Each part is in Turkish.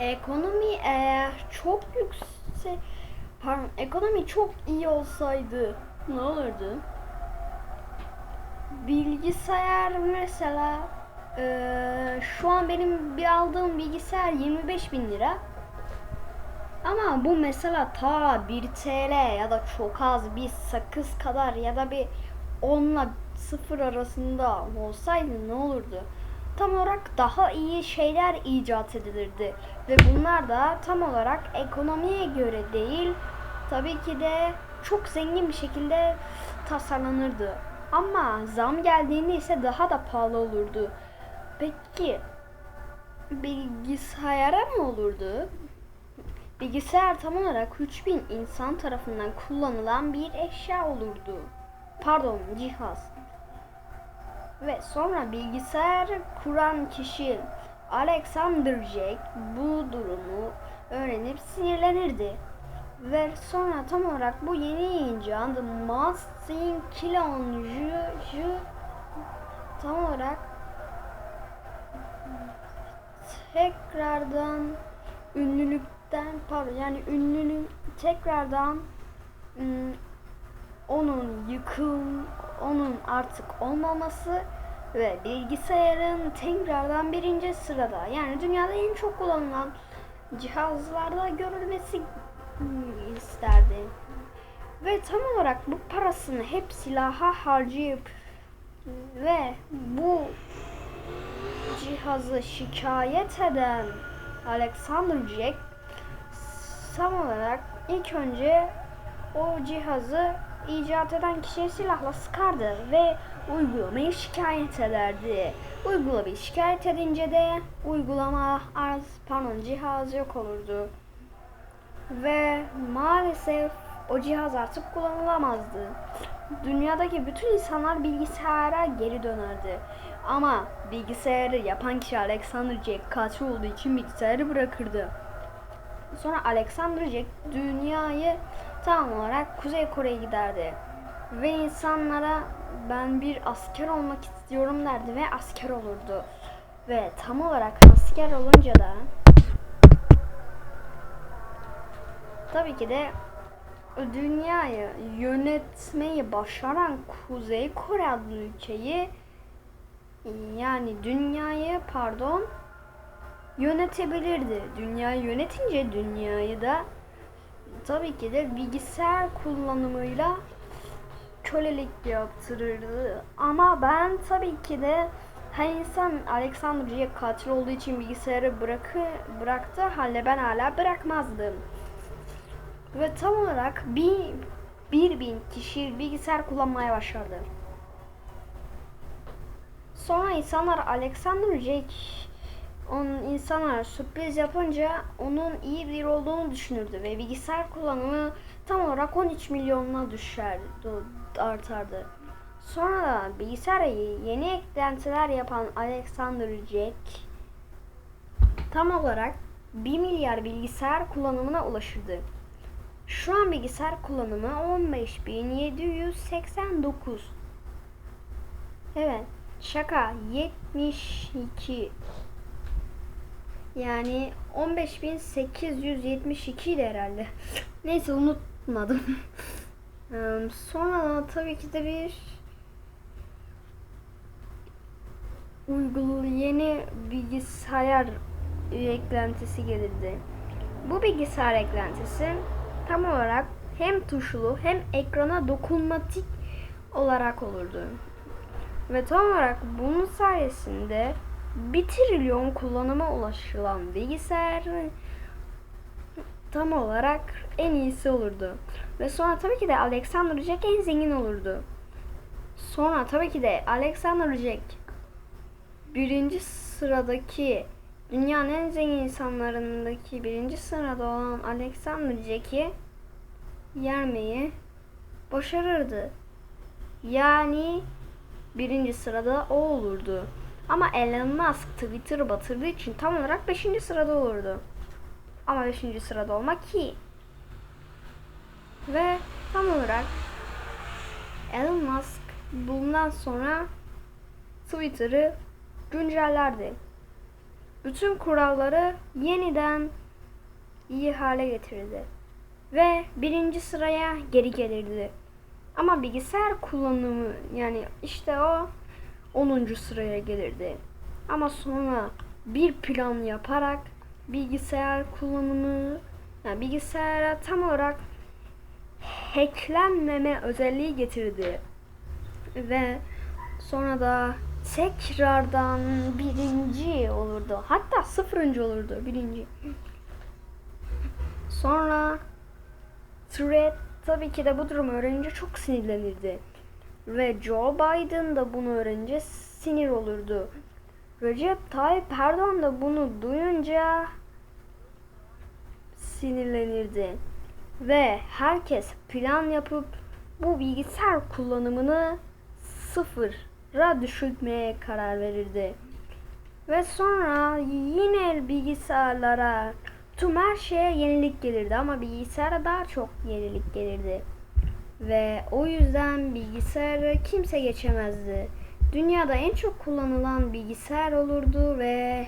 Ekonomi eğer çok yüksek pardon ekonomi çok iyi olsaydı ne olurdu? Bilgisayar mesela eee, şu an benim bir aldığım bilgisayar 25 bin lira. Ama bu mesela ta 1 TL ya da çok az bir sakız kadar ya da bir 10 ile 0 arasında olsaydı ne olurdu? Tam olarak daha iyi şeyler icat edilirdi. Ve bunlar da tam olarak ekonomiye göre değil, tabii ki de çok zengin bir şekilde tasarlanırdı. Ama zam geldiğinde ise daha da pahalı olurdu. Peki bilgisayara mı olurdu? Bilgisayar tam olarak 3000 insan tarafından kullanılan bir eşya olurdu. Pardon, cihaz. Ve sonra bilgisayar kuran kişi Alexander Jack bu durumu öğrenip sinirlenirdi. Ve sonra tam olarak bu yeni yayıncağın The Mustang Kilon Ju, Ju tam olarak tekrardan ünlülükten pardon yani ünlülük tekrardan ım, onun yıkıl onun artık olmaması ve bilgisayarın tekrardan birinci sırada yani dünyada en çok kullanılan cihazlarda görülmesi isterdi. Ve tam olarak bu parasını hep silaha harcayıp ve bu cihazı şikayet eden Alexander Jack tam olarak ilk önce o cihazı icat eden kişiye silahla sıkardı ve uygulamayı şikayet ederdi. Uygulamayı şikayet edince de uygulama az pardon cihaz yok olurdu. Ve maalesef o cihaz artık kullanılamazdı. Dünyadaki bütün insanlar bilgisayara geri dönerdi. Ama bilgisayarı yapan kişi Alexander Jack katil olduğu için bilgisayarı bırakırdı. Sonra Alexander Jack dünyayı tam olarak Kuzey Kore'ye giderdi. Ve insanlara ben bir asker olmak istiyorum derdi ve asker olurdu. Ve tam olarak asker olunca da tabii ki de dünyayı yönetmeyi başaran Kuzey Kore adlı ülkeyi yani dünyayı pardon yönetebilirdi. Dünyayı yönetince dünyayı da tabii ki de bilgisayar kullanımıyla kölelik yaptırırdı. Ama ben tabii ki de her insan Jack katil olduğu için bilgisayarı bırakı, bıraktı halde ben hala bırakmazdım. Ve tam olarak bir, bir bin kişi bilgisayar kullanmaya başladı. Sonra insanlar Alexander Jack onun insanlar sürpriz yapınca onun iyi biri olduğunu düşünürdü ve bilgisayar kullanımı tam olarak 13 milyonuna düşerdi, artardı. Sonra da bilgisayara yeni eklentiler yapan Alexander Jack tam olarak 1 milyar bilgisayar kullanımına ulaşırdı. Şu an bilgisayar kullanımı 15.789. Evet, şaka 72 yani 15.872 idi herhalde. Neyse unutmadım. Sonra tabii ki de bir uygul yeni bilgisayar eklentisi gelirdi. Bu bilgisayar eklentisi tam olarak hem tuşlu hem ekrana dokunmatik olarak olurdu. Ve tam olarak bunun sayesinde 1 trilyon kullanıma ulaşılan bilgisayar tam olarak en iyisi olurdu. Ve sonra tabii ki de Alexander Jack en zengin olurdu. Sonra tabii ki de Alexander Jack birinci sıradaki dünyanın en zengin insanlarındaki birinci sırada olan Alexander Jack'i yermeyi başarırdı. Yani birinci sırada o olurdu. Ama Elon Musk Twitter'ı batırdığı için tam olarak 5. sırada olurdu. Ama 5. sırada olmak iyi. Ve tam olarak Elon Musk bundan sonra Twitter'ı güncellerdi. bütün kuralları yeniden iyi hale getirdi. Ve birinci sıraya geri gelirdi. Ama bilgisayar kullanımı yani işte o 10. sıraya gelirdi. Ama sonra bir plan yaparak bilgisayar kullanımı yani bilgisayara tam olarak hacklenmeme özelliği getirdi. Ve sonra da tekrardan birinci olurdu. Hatta sıfırıncı olurdu birinci. Sonra Thread tabii ki de bu durumu öğrenince çok sinirlenirdi. Ve Joe Biden da bunu öğrenince sinir olurdu. Recep Tayyip Erdoğan da bunu duyunca sinirlenirdi. Ve herkes plan yapıp bu bilgisayar kullanımını sıfıra düşürtmeye karar verirdi. Ve sonra yine bilgisayarlara tüm her şeye yenilik gelirdi ama bilgisayara daha çok yenilik gelirdi. Ve o yüzden bilgisayarı kimse geçemezdi. Dünyada en çok kullanılan bilgisayar olurdu ve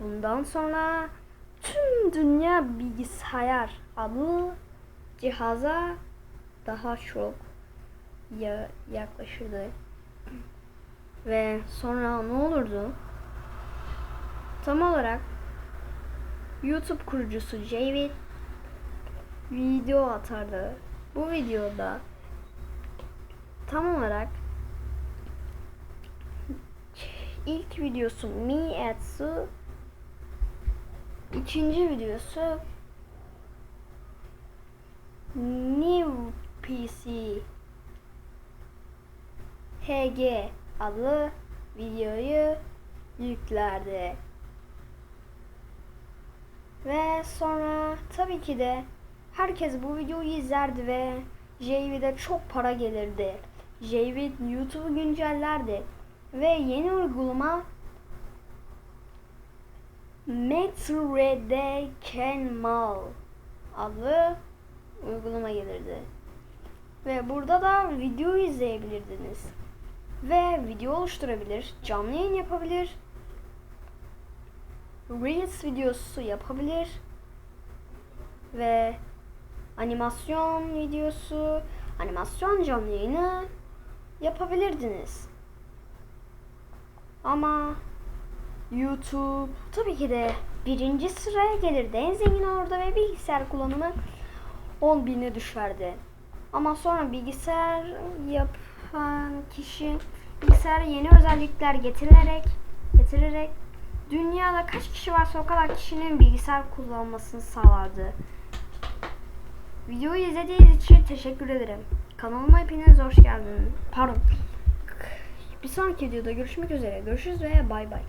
bundan sonra tüm dünya bilgisayar adlı cihaza daha çok ya- yaklaşırdı. Ve sonra ne olurdu? Tam olarak YouTube kurucusu David video atardı. Bu videoda tam olarak ilk videosu Mi Etsu ikinci videosu New PC HG adlı videoyu yüklerdi. Ve sonra tabii ki de herkes bu videoyu izlerdi ve JV'de çok para gelirdi. JV YouTube'u güncellerdi. Ve yeni uygulama Metrede Kenmal adlı uygulama gelirdi. Ve burada da video izleyebilirdiniz. Ve video oluşturabilir, canlı yayın yapabilir, Reels videosu yapabilir ve animasyon videosu, animasyon canlı yayını yapabilirdiniz. Ama YouTube tabii ki de birinci sıraya gelirdi. En zengin olurdu ve bilgisayar kullanımı 10 bine düşerdi. Ama sonra bilgisayar yapan kişi bilgisayara yeni özellikler getirilerek getirerek dünyada kaç kişi varsa o kadar kişinin bilgisayar kullanmasını sağlardı. Videoyu izlediğiniz için teşekkür ederim. Kanalıma hepiniz hoş geldiniz. Pardon. Bir sonraki videoda görüşmek üzere. Görüşürüz ve bay bay.